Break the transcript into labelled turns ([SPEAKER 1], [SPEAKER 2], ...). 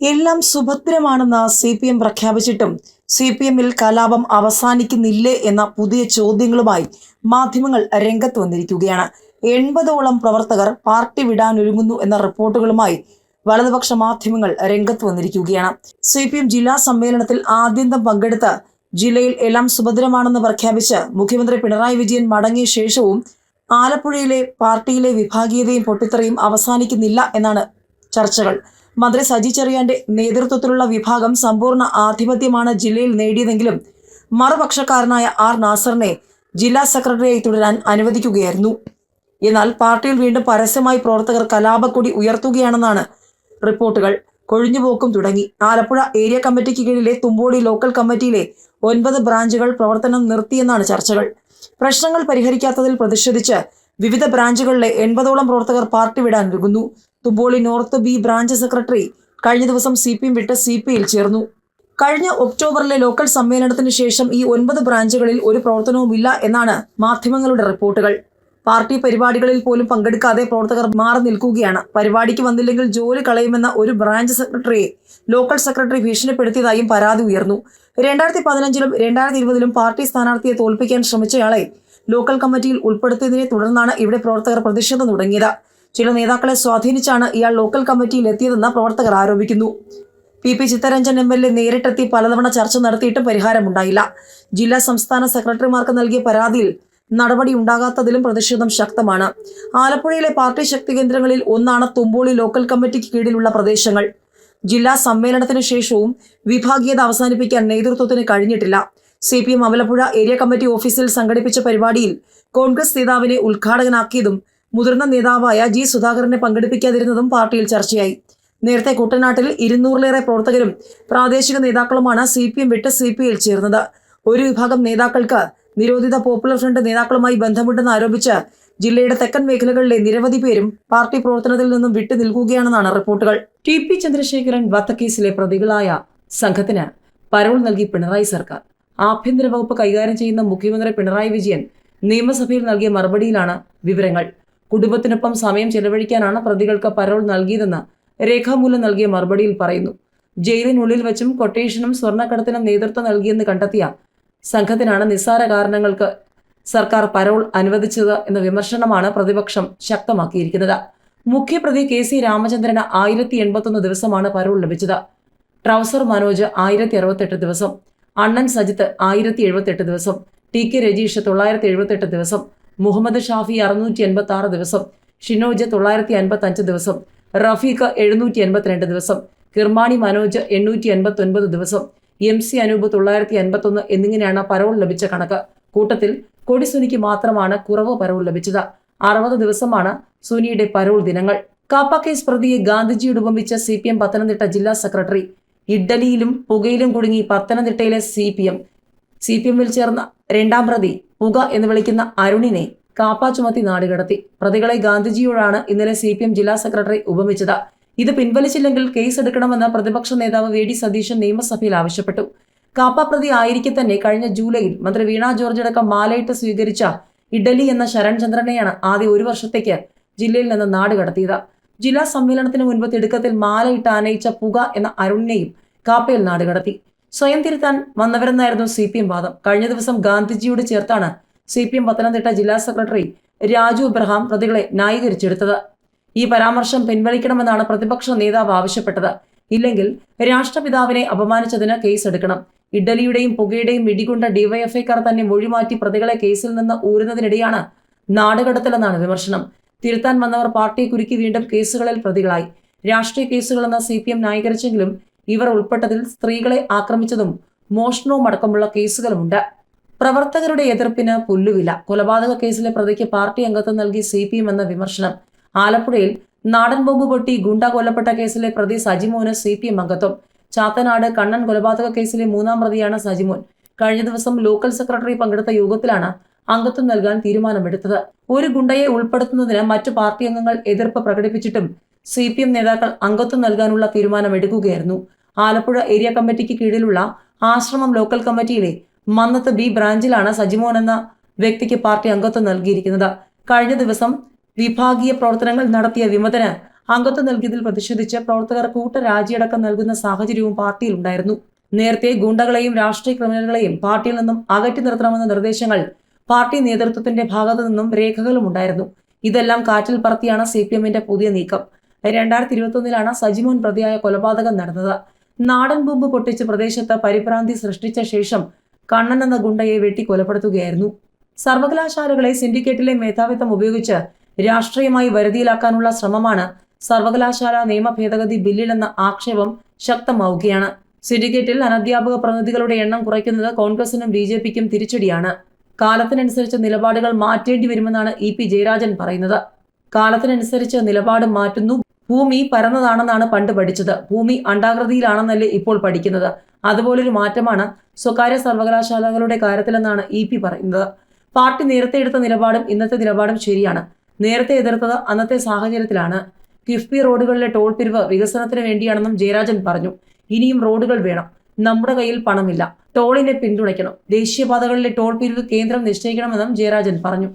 [SPEAKER 1] എല്ലാം സുഭദ്രമാണെന്ന് C P M പ്രഖ്യാപിച്ചിട്ടും സി പി എമ്മിൽ കലാപം അവസാനിക്കുന്നില്ലേ എന്ന പുതിയ ചോദ്യങ്ങളുമായി മാധ്യമങ്ങൾ രംഗത്ത് വന്നിരിക്കുകയാണ്. എൺപതോളം പ്രവർത്തകർ പാർട്ടി വിടാനൊരുങ്ങുന്നു എന്ന റിപ്പോർട്ടുകളുമായി വലതുപക്ഷ മാധ്യമങ്ങൾ രംഗത്ത് വന്നിരിക്കുകയാണ്. സി പി എം ജില്ലാ സമ്മേളനത്തിൽ ആദ്യന്തം പങ്കെടുത്ത് ജില്ലയിൽ എല്ലാം സുഭദ്രമാണെന്ന് പ്രഖ്യാപിച്ച് മുഖ്യമന്ത്രി പിണറായി വിജയൻ മടങ്ങിയ ശേഷവും ആലപ്പുഴയിലെ പാർട്ടിയിലെ വിഭാഗീയതയും പൊട്ടിത്തെറിയും അവസാനിക്കുന്നില്ല എന്നാണ് ചർച്ചകൾ. മന്ത്രി സജി ചെറിയാന്റെ നേതൃത്വത്തിലുള്ള വിഭാഗം സമ്പൂർണ ആധിപത്യമാണ് ജില്ലയിൽ നേടിയതെങ്കിലും മറുപക്ഷക്കാരനായ ആർ നാസറിനെ ജില്ലാ സെക്രട്ടറിയായി തുടരാൻ അനുവദിക്കുകയായിരുന്നു. എന്നാൽ പാർട്ടിയിൽ വീണ്ടും പരസ്യമായി പ്രവർത്തകർ കലാപക്കൊടി ഉയർത്തുകയാണെന്നാണ് റിപ്പോർട്ടുകൾ. കൊഴിഞ്ഞുപോക്കും തുടങ്ങി. ആലപ്പുഴ ഏരിയ കമ്മിറ്റിക്ക് കീഴിലെ തുമ്പോടി ലോക്കൽ കമ്മിറ്റിയിലെ ഒൻപത് ബ്രാഞ്ചുകൾ പ്രവർത്തനം നിർത്തിയെന്നാണ് ചർച്ചകൾ. പ്രശ്നങ്ങൾ പരിഹരിക്കാത്തതിൽ പ്രതിഷേധിച്ച് വിവിധ ബ്രാഞ്ചുകളിലെ എൺപതോളം പ്രവർത്തകർ പാർട്ടി വിടാൻ Thumpoly north B branch secretary കഴിഞ്ഞ ദിവസം സി പി എം വിട്ട് സി പി യിൽ ചേർന്നു. കഴിഞ്ഞ ഒക്ടോബറിലെ ലോക്കൽ സമ്മേളനത്തിന് ശേഷം ഈ ഒൻപത് ബ്രാഞ്ചുകളിൽ ഒരു പ്രവർത്തനവുമില്ല എന്നാണ് മാധ്യമങ്ങളുടെ റിപ്പോർട്ടുകൾ. പാർട്ടി പരിപാടികളിൽ പോലും പങ്കെടുക്കാതെ പ്രവർത്തകർ മാറി നിൽക്കുകയാണ്. പരിപാടിക്ക് വന്നില്ലെങ്കിൽ ജോലി കളയുമെന്ന ഒരു ബ്രാഞ്ച് സെക്രട്ടറിയെ ലോക്കൽ സെക്രട്ടറി ഭീഷണിപ്പെടുത്തിയതായും പരാതി ഉയർന്നു. രണ്ടായിരത്തി പതിനഞ്ചിലും രണ്ടായിരത്തി ഇരുപതിലും പാർട്ടി സ്ഥാനാർത്ഥിയെ തോൽപ്പിക്കാൻ ശ്രമിച്ചയാളെ ലോക്കൽ കമ്മിറ്റിയിൽ ഉൾപ്പെടുത്തിയതിനെ തുടർന്നാണ് ഇവിടെ പ്രവർത്തകർ പ്രതിഷേധം തുടങ്ങിയത്. ചില നേതാക്കളെ സ്വാധീനിച്ചാണ് ഇയാൾ ലോക്കൽ കമ്മിറ്റിയിൽ എത്തിയതെന്ന് പ്രവർത്തകർ ആരോപിക്കുന്നു. P P Chitharanjan M L A നേരിട്ടെത്തി പലതവണ ചർച്ച നടത്തിയിട്ടും പരിഹാരമുണ്ടായില്ല. ജില്ലാ സംസ്ഥാന സെക്രട്ടറിമാർക്ക് നൽകിയ പരാതിയിൽ നടപടി ഉണ്ടാകാത്തതിലും പ്രതിഷേധം ശക്തമാണ്. ആലപ്പുഴയിലെ പാർട്ടി ശക്തി കേന്ദ്രങ്ങളിൽ ഒന്നാണ് തുമ്പോളി ലോക്കൽ കമ്മിറ്റിക്ക് കീഴിലുള്ള പ്രദേശങ്ങൾ. ജില്ലാ സമ്മേളനത്തിന് ശേഷവും വിഭാഗീയത അവസാനിപ്പിക്കാൻ നേതൃത്വത്തിന് കഴിഞ്ഞിട്ടില്ല. C P M Ambalappuzha area committee ഓഫീസിൽ സംഘടിപ്പിച്ച പരിപാടിയിൽ കോൺഗ്രസ് നേതാവിനെ ഉദ്ഘാടകനാക്കിയതും മുതിർന്ന നേതാവായ ജി സുധാകരനെ പങ്കെടുപ്പിക്കാതിരുന്നതും പാർട്ടിയിൽ ചർച്ചയായി. നേരത്തെ കുട്ടനാട്ടിൽ ഇരുന്നൂറിലേറെ പ്രവർത്തകരും പ്രാദേശിക നേതാക്കളുമാണ് സി പി എം വിട്ട് സി പി ഐയിൽ ചേർന്നത്. ഒരു വിഭാഗം നേതാക്കൾക്ക് നിരോധിത പോപ്പുലർ ഫ്രണ്ട് നേതാക്കളുമായി ബന്ധമുണ്ടെന്ന് ആരോപിച്ച് ജില്ലയുടെ തെക്കൻ മേഖലകളിലെ നിരവധി പേരും പാർട്ടി പ്രവർത്തനത്തിൽ നിന്നും വിട്ടു നിൽക്കുകയാണെന്നാണ് റിപ്പോർട്ടുകൾ. ടി പി ചന്ദ്രശേഖരൻ വധക്കേസിലെ പ്രതികളായ സംഘത്തിന് പരോൾ നൽകി പിണറായി സർക്കാർ. ആഭ്യന്തര വകുപ്പ് കൈകാര്യം ചെയ്യുന്ന മുഖ്യമന്ത്രി പിണറായി വിജയൻ നിയമസഭയിൽ നൽകിയ മറുപടിയിലാണ് വിവരങ്ങൾ. കുടുംബത്തിനൊപ്പം സമയം ചെലവഴിക്കാനാണ് പ്രതികൾക്ക് പരോൾ നൽകിയതെന്ന് രേഖാമൂലം നൽകിയ മറുപടിയിൽ പറയുന്നു. ജയിലിനുള്ളിൽ വെച്ചും കൊട്ടേഷനും സ്വർണക്കടത്തിനും നേതൃത്വം നൽകിയെന്ന് കണ്ടെത്തിയ സംഘത്തിനാണ് നിസ്സാര കാരണങ്ങൾക്ക് സർക്കാർ പരോൾ അനുവദിച്ചത് എന്ന വിമർശനമാണ് പ്രതിപക്ഷം ശക്തമാക്കിയിരിക്കുന്നത്. മുഖ്യപ്രതി കെ സി രാമചന്ദ്രന് ആയിരത്തി എൺപത്തൊന്ന് ദിവസമാണ് പരോൾ ലഭിച്ചത്. ട്രൗസർ മനോജ് ആയിരത്തി അറുപത്തെട്ട് ദിവസം. അണ്ണൻ സജിത്ത് ആയിരത്തി എഴുപത്തെട്ട് ദിവസം. ടി കെ രജീഷ് തൊള്ളായിരത്തി എഴുപത്തെട്ട് ദിവസം. മുഹമ്മദ് ഷാഫി അറുന്നൂറ്റി എൺപത്തി ആറ് ദിവസം ഷിനോജ് തൊള്ളായിരത്തി അൻപത്തി അഞ്ച് ദിവസം റഫീഖ് എഴുന്നൂറ്റി എൺപത്തിരണ്ട് ദിവസം കിർമാണി മനോജ് എണ്ണൂറ്റി എൺപത്തി ഒൻപത് ദിവസം എം സി അനൂപ് തൊള്ളായിരത്തി എൺപത്തൊന്ന് എന്നിങ്ങനെയാണ് പരോൾ ലഭിച്ച കണക്ക്. കൂട്ടത്തിൽ കൊടിസുനിക്ക് മാത്രമാണ് കുറവ് പരോൾ ലഭിച്ചത്. അറുപത് ദിവസമാണ് സുനിയുടെ പരോൾ ദിനങ്ങൾ. കാപ്പ കേസ് പ്രതിയെ ഗാന്ധിജിയോട് ഉപമിച്ച സി പി എം പത്തനംതിട്ട ജില്ലാ സെക്രട്ടറി. ഇഡ്ഡലിയിലും പുകയിലും കുടുങ്ങി പത്തനംതിട്ടയിലെ C P M C P എമ്മിൽ ചേർന്ന രണ്ടാം പ്രതി പുക എന്ന് വിളിക്കുന്ന അരുണിനെ കാപ്പ ചുമത്തി നാടുകടത്തി. പ്രതികളെ ഗാന്ധിജിയോടാണ് ഇന്നലെ സി പി എം ജില്ലാ സെക്രട്ടറി ഉപമിച്ചത്. ഇത് പിൻവലിച്ചില്ലെങ്കിൽ കേസ് എടുക്കണമെന്ന് പ്രതിപക്ഷ നേതാവ് വി ഡി സതീശൻ നിയമസഭയിൽ ആവശ്യപ്പെട്ടു. കാപ്പ പ്രതി ആയിരിക്കെ തന്നെ കഴിഞ്ഞ ജൂലൈയിൽ മന്ത്രി വീണ ജോർജ് അടക്കം മാലയിട്ട് സ്വീകരിച്ച ഇഡലി എന്ന ശരൺചന്ദ്രനെയാണ് ആദ്യ ഒരു വർഷത്തേക്ക് ജില്ലയിൽ നിന്ന് നാടുകടത്തിയത് ജില്ലാ സമ്മേളനത്തിന് മുൻപ് തിടുക്കത്തിൽ മാലയിട്ട് ആനയിച്ച പുക എന്ന അരുണിനെയും കാപ്പയിൽ നാട് കടത്തി. സ്വയം തിരുത്താൻ വന്നവരെന്നായിരുന്നു സി പി എം വാദം. കഴിഞ്ഞ ദിവസം ഗാന്ധിജിയോട് ചേർത്താണ് സി പി എം പത്തനംതിട്ട ജില്ലാ സെക്രട്ടറി രാജു എബ്രഹാം പ്രതികളെ ന്യായീകരിച്ചെടുത്തത്. ഈ പരാമർശം പിൻവലിക്കണമെന്നാണ് പ്രതിപക്ഷ നേതാവ് ആവശ്യപ്പെട്ടത്. ഇല്ലെങ്കിൽ രാഷ്ട്രപിതാവിനെ അപമാനിച്ചതിന് കേസെടുക്കണം. ഇഡലിയുടെയും പുകയുടെയും ഇടികൊണ്ട ഡിവൈഎഫ്ഐക്കാർ തന്നെ മൊഴിമാറ്റി പ്രതികളെ കേസിൽ നിന്ന് ഊരുന്നതിനിടെയാണ് നാടുകടത്തലെന്നാണ് വിമർശനം. തിരുത്താൻ വന്നവർ പാർട്ടിയെ കുരുക്കി വീണ്ടും കേസുകളിൽ പ്രതികളായി. രാഷ്ട്രീയ കേസുകളെന്ന് സി പി എം ന്യായീകരിച്ചെങ്കിലും ഇവർ ഉൾപ്പെട്ടതിൽ സ്ത്രീകളെ ആക്രമിച്ചതും മോഷണവും അടക്കമുള്ള കേസുകളുമുണ്ട്. പ്രവർത്തകരുടെ എതിർപ്പിന് പുല്ലുവില. കൊലപാതക കേസിലെ പ്രതിക്ക് പാർട്ടി അംഗത്വം നൽകി സി പി എം എന്ന വിമർശനം. ആലപ്പുഴയിൽ നാടൻ ബോംബ് പൊട്ടി ഗുണ്ട കൊല്ലപ്പെട്ട കേസിലെ പ്രതി സജിമോന് സി പി എം അംഗത്വം. ചാത്തനാട് കണ്ണൻ കൊലപാതക കേസിലെ മൂന്നാം പ്രതിയാണ് സജിമോൻ. കഴിഞ്ഞ ദിവസം ലോക്കൽ സെക്രട്ടറി പങ്കെടുത്ത യോഗത്തിലാണ് അംഗത്വം നൽകാൻ തീരുമാനമെടുത്തത്. ഒരു ഗുണ്ടയെ ഉൾപ്പെടുത്തുന്നതിന് മറ്റു പാർട്ടി അംഗങ്ങൾ എതിർപ്പ് പ്രകടിപ്പിച്ചിട്ടും സി പി എം നേതാക്കൾ അംഗത്വം നൽകാനുള്ള തീരുമാനമെടുക്കുകയായിരുന്നു. ആലപ്പുഴ ഏരിയ കമ്മിറ്റിക്ക് കീഴിലുള്ള ആശ്രമം ലോക്കൽ കമ്മിറ്റിയിലെ മന്നത്ത് ബി ബ്രാഞ്ചിലാണ് സജിമോൻ എന്ന വ്യക്തിക്ക് പാർട്ടി അംഗത്വം നൽകിയിരിക്കുന്നത്. കഴിഞ്ഞ ദിവസം വിഭാഗീയ പ്രവർത്തനങ്ങൾ നടത്തിയ വിമതന് അംഗത്വം നൽകിയതിൽ പ്രതിഷേധിച്ച് പ്രവർത്തകർ കൂട്ടരാജിയടക്കം നൽകുന്ന സാഹചര്യവും പാർട്ടിയിലുണ്ടായിരുന്നു നേരത്തെ ഗുണ്ടകളെയും രാഷ്ട്രീയ ക്രിമിനലുകളെയും പാർട്ടിയിൽ നിന്നും അകറ്റി നിർത്തണമെന്ന നിർദ്ദേശങ്ങൾ പാർട്ടി നേതൃത്വത്തിന്റെ ഭാഗത്തു നിന്നും രേഖകളും ഉണ്ടായിരുന്നു. ഇതെല്ലാം കാറ്റിൽ പറത്തിയാണ് സി പുതിയ നീക്കം. രണ്ടായിരത്തി ഇരുപത്തൊന്നിലാണ് സജിമോൻ പ്രതിയായ കൊലപാതകം നടന്നത്. നാടൻ ബോംബ് പൊട്ടിച്ച് പ്രദേശത്ത് പരിഭ്രാന്തി സൃഷ്ടിച്ച ശേഷം കണ്ണൻ എന്ന ഗുണ്ടയെ വെട്ടി കൊലപ്പെടുത്തുകയായിരുന്നു. സർവകലാശാലകളെ സിൻഡിക്കേറ്റിലെ മേധാവിത്വം ഉപയോഗിച്ച് രാഷ്ട്രീയമായി വരുതിയിലാക്കാനുള്ള ശ്രമമാണ് സർവകലാശാല നിയമ ഭേദഗതി ബില്ലിലെന്ന ആക്ഷേപം ശക്തമാവുകയാണ്. സിൻഡിക്കേറ്റിൽ അനധ്യാപക പ്രതിനിധികളുടെ എണ്ണം കുറയ്ക്കുന്നത് കോൺഗ്രസിനും ബി ജെ പിക്കും തിരിച്ചടിയാണ്. കാലത്തിനനുസരിച്ച് നിലപാടുകൾ മാറ്റേണ്ടി വരുമെന്നാണ് ഇ പി ജയരാജൻ പറയുന്നത്. കാലത്തിനനുസരിച്ച് നിലപാട് മാറ്റുന്നു ഭൂമി പരന്നതാണെന്നാണ് പണ്ട് പഠിച്ചത്. ഭൂമി അണ്ടാകൃതിയിലാണെന്നല്ലേ ഇപ്പോൾ പഠിക്കുന്നത്. അതുപോലൊരു മാറ്റമാണ് സ്വകാര്യ സർവകലാശാലകളുടെ കാര്യത്തിലെന്നാണ് ഇ പി പറയുന്നത്. പാർട്ടി നേരത്തെ എടുത്ത നിലപാടും ഇന്നത്തെ നിലപാടും ശരിയാണ്. നേരത്തെ എതിർത്തത് അന്നത്തെ സാഹചര്യത്തിലാണ്. കിഫ്ബി റോഡുകളിലെ ടോൾ പിരിവ് വികസനത്തിന് വേണ്ടിയാണെന്നും ജയരാജൻ പറഞ്ഞു. ഇനിയും റോഡുകൾ വേണം. നമ്മുടെ കയ്യിൽ പണമില്ല. ടോളിനെ പിന്തുണയ്ക്കണം. ദേശീയപാതകളിലെ ടോൾ പിരിവ് കേന്ദ്രം നിശ്ചയിക്കണമെന്നും ജയരാജൻ പറഞ്ഞു.